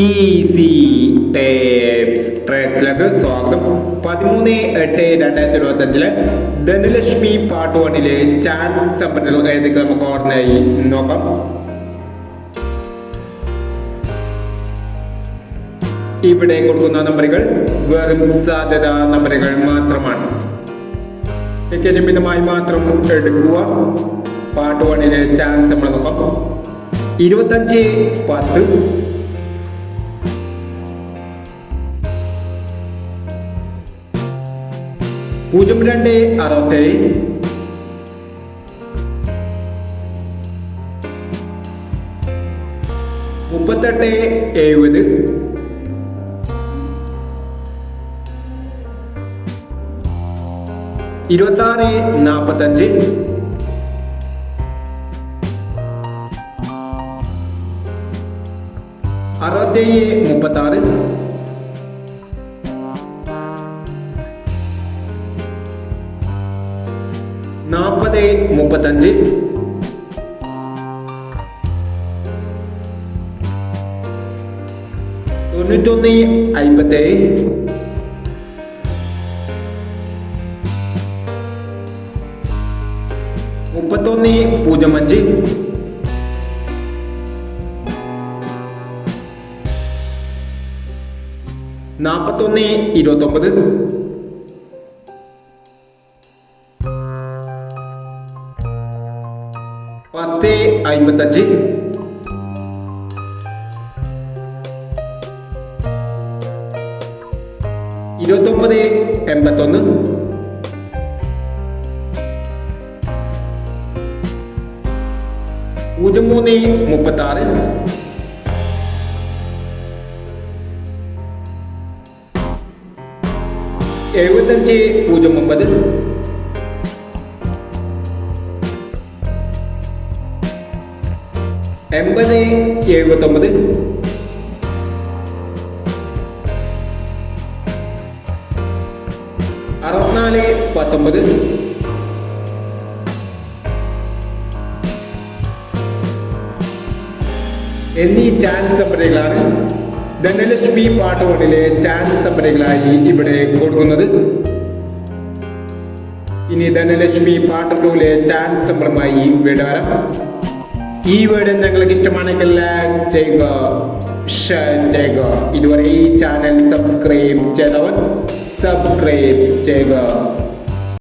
Easy tapes. ട്രാക്സിലേക്ക് സ്വാഗതം. പതിമൂന്ന് എട്ട് രണ്ടായിരത്തി ഇരുപത്തി അഞ്ചിൽ ധനലക്ഷ്മി പാർട്ട് വണ്ണിലെ ചാൻസ് സമ്പന്നൽ ഏതൊക്കെ നമുക്ക് ഓർമ്മയായി? നോക്കാം. ഇവിടെ കൊടുക്കുന്ന നമ്പറുകൾ വെറും സാധ്യത നമ്പറുകൾ മാത്രമാണ്. പരിമിതമായി മാത്രം എടുക്കുക. പാർട്ട് വണ്ണിലെ ചാൻസ് നമ്മൾ നോക്കാം. ഇരുപത്തഞ്ച് പത്ത് പൂജ്യം രണ്ട് അറുപത്തേഴ്. മുപ്പത്തെട്ട് എഴുപത്. ഇരുപത്താറ് നാൽപ്പത്തഞ്ച്. അറുപത്തേഴ് മുപ്പത്താറ്. നാൽപ്പത് മുപ്പത്തഞ്ച്. തൊണ്ണൂറ്റൊന്ന് അമ്പത്തേഴ് മുപ്പത്തൊന്ന് പൂജ്യം അഞ്ച് നാൽപ്പത്തൊന്ന് ഇരുപത്തൊമ്പത്. പത്ത് അമ്പത്തഞ്ച് ഇരുപത്തൊമ്പത് എൺപത്തൊന്ന്. പൂജ്യം മൂന്ന് മുപ്പത്തി ആറ് എഴുപത്തഞ്ച് പൂജ്യം ഒമ്പത്. എൺപത് എഴുപത്തൊമ്പത്. അറുപത്തിനാല് പത്തൊമ്പത്. എന്നീ ചാൻസ് സമ്പരകളാണ് ധനലക്ഷ്മി പാട്ട് കൊണ്ടിലെ ചാൻസ് സമ്പരകളായി ഇവിടെ കൊടുക്കുന്നത്. ഇനി ധനലക്ഷ്മി പാട്ട് ടൂലെ ചാൻസ് സമ്പളമായി ഇവിടെ വരാം ഈ വീഡിയോ നിങ്ങൾക്ക് ഇഷ്ടമാണെങ്കിൽ ലൈക്ക് ചെയ്യുക ഷെയർ ചെയ്യുക. ഇതുവരെ ഈ ചാനൽ സബ്സ്ക്രൈബ് ചെയ്തവൻ സബ്സ്ക്രൈബ് ചെയ്യുക.